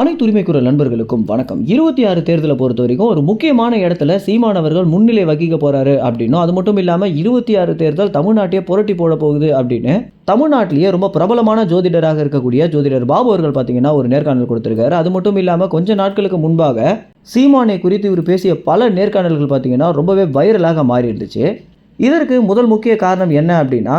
அனைத்து உரிமைக்குற நண்பர்களுக்கும் வணக்கம். இருபத்தி ஆறு தேர்தலை பொறுத்த வரைக்கும் ஒரு முக்கியமான இடத்துல சீமானவர்கள் முன்னிலை வகிக்க போறாரு அப்படின்னும் அது மட்டும் இல்லாமல் இருபத்தி ஆறு தேர்தல் தமிழ்நாட்டையே புரட்டி போட போகுது அப்படின்னு தமிழ்நாட்டிலேயே ரொம்ப பிரபலமான ஜோதிடராக இருக்கக்கூடிய ஜோதிடர் பாபு அவர்கள் பார்த்தீங்கன்னா ஒரு நேர்காணல் கொடுத்திருக்காரு. அது மட்டும் இல்லாமல் கொஞ்ச நாட்களுக்கு முன்பாக சீமானை குறித்து இவர் பேசிய பல நேர்காணல்கள் பார்த்தீங்கன்னா ரொம்பவே வைரலாக மாறி இருந்துச்சு இதற்கு முதல் முக்கிய காரணம் என்ன அப்படின்னா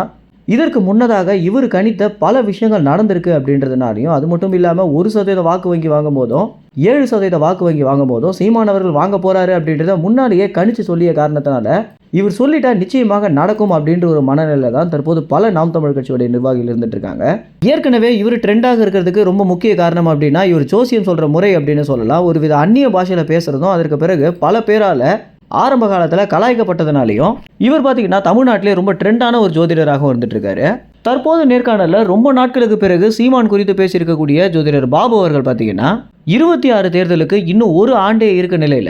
இதற்கு முன்னதாக இவர் கணித்த பல விஷயங்கள் நடந்திருக்கு அப்படின்றதுனாலையும் அது மட்டும் இல்லாமல் ஒரு சதவீத வாக்கு வங்கி வாங்கும் போதும் ஏழு சதவீத வாக்கு வங்கி வாங்கும் போதும் சீமானவர்கள் வாங்க போகிறாரு அப்படின்றத முன்னாடியே கணிச்சு சொல்லிய காரணத்தினால இவர் சொல்லிட்டா நிச்சயமாக நடக்கும் அப்படின்ற ஒரு மனநிலை தான் தற்போது பல நாம் தமிழ் கட்சியுடைய நிர்வாகிகள் இருந்துட்டு இருக்காங்க. ஏற்கனவே இவர் ட்ரெண்டாக இருக்கிறதுக்கு ரொம்ப முக்கிய காரணம் அப்படின்னா இவர் ஜோசியம் சொல்கிற முறை அப்படின்னு சொல்லலாம். ஒரு வித அந்நிய பாஷையில் பேசுகிறதும் அதற்கு பிறகு பல பேரால ஆரம்ப காலத்தில் கலாய்க்கப்பட்டதுனாலையும் இவர் பார்த்தீங்கன்னா தமிழ்நாட்டிலே ரொம்ப ட்ரெண்டான ஒரு ஜோதிடராகவும் இருந்துட்டுருக்காரு தற்போது நேர்காணலில் ரொம்ப நாட்களுக்கு பிறகு சீமான் குறித்து பேசியிருக்கக்கூடிய ஜோதிடர் பாபு அவர்கள் பார்த்தீங்கன்னா இருபத்தி ஆறு தேர்தலுக்கு இன்னும் ஒரு ஆண்டே இருக்க நிலையில்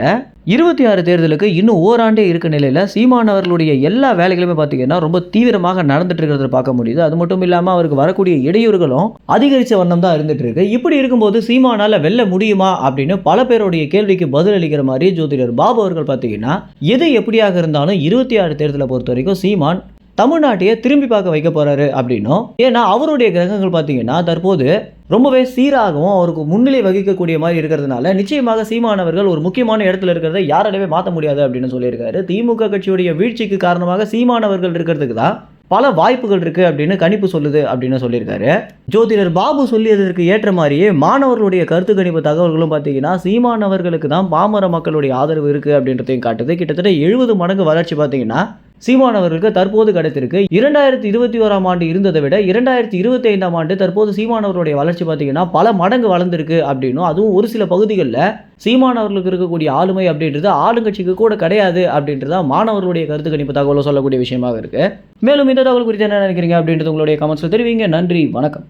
இருபத்தி ஆறு தேர்தலுக்கு இன்னும் ஓராண்டே இருக்க நிலையில் சீமான் அவர்களுடைய எல்லா வேலைகளுமே பார்த்தீங்கன்னா ரொம்ப தீவிரமாக நடந்துட்டு இருக்கிறத பார்க்க முடியுது. அது மட்டும் இல்லாமல் அவருக்கு வரக்கூடிய இடையூறுகளும் அதிகரித்த வண்ணம் தான் இருந்துட்டு இருக்கு. இப்படி இருக்கும்போது சீமானால் வெல்ல முடியுமா அப்படின்னு பல பேருடைய கேள்விக்கு பதில் அளிக்கிற மாதிரி ஜோதிடர் பாபு அவர்கள் பார்த்தீங்கன்னா எது எப்படியாக இருந்தாலும் இருபத்தி ஆறு தேர்தலை பொறுத்த வரைக்கும் சீமான் தமிழ்நாட்டையே திரும்பி பார்க்க வைக்க போறாரு அப்படின்னும். ஏன்னா அவருடைய கிரகங்கள் பார்த்தீங்கன்னா தற்போது ரொம்பவே சீராகவும் அவருக்கு முன்னிலை வகிக்கக்கூடிய மாதிரி இருக்கிறதுனால நிச்சயமாக சீமானவர்கள் ஒரு முக்கியமான இடத்துல இருக்கிறத யாராலையுமே மாற்ற முடியாது அப்படின்னு சொல்லியிருக்காரு. திமுக கட்சியுடைய வீழ்ச்சிக்கு காரணமாக சீமானவர்கள் இருக்கிறதுக்கு தான் பல வாய்ப்புகள் இருக்குது அப்படின்னு கணிப்பு சொல்லுது அப்படின்னு சொல்லியிருக்காரு. ஜோதிடர் பாபு சொல்லியதற்கு ஏற்ற மாதிரியே மாணவர்களுடைய கருத்து கணிப்பு தகவல்களும் பார்த்தீங்கன்னா சீமானவர்களுக்கு தான் பாமர மக்களுடைய ஆதரவு இருக்குது அப்படின்றதையும் காட்டுது. கிட்டத்தட்ட எழுபது மடங்கு வளர்ச்சி பார்த்தீங்கன்னா சீமானவர்களுக்கு தற்போது கிடைத்திருக்கு. இரண்டாயிரத்தி இருபத்தி ஓராம் ஆண்டு இருந்ததை விட இரண்டாயிரத்தி இருபத்தி ஐந்தாம் ஆண்டு தற்போது சீமானவருடைய வளர்ச்சி பார்த்தீங்கன்னா பல மடங்கு வளர்ந்துருக்கு அப்படின்னும் அதுவும் ஒரு சில பகுதிகளில் சீமானவர்களுக்கு இருக்கக்கூடிய ஆளுமை அப்படின்றது ஆளுங்கட்சிக்கு கூட கிடையாது அப்படின்றத மாணவர்களுடைய கருத்து கணிப்பு தகவலும் சொல்லக்கூடிய விஷயமாக இருக்கு. மேலும் இந்த தகவல் குறித்து என்ன நினைக்கிறீங்க அப்படின்றது உங்களுடைய கமெண்ட்ஸில் தெரிவிங்க. நன்றி. வணக்கம்.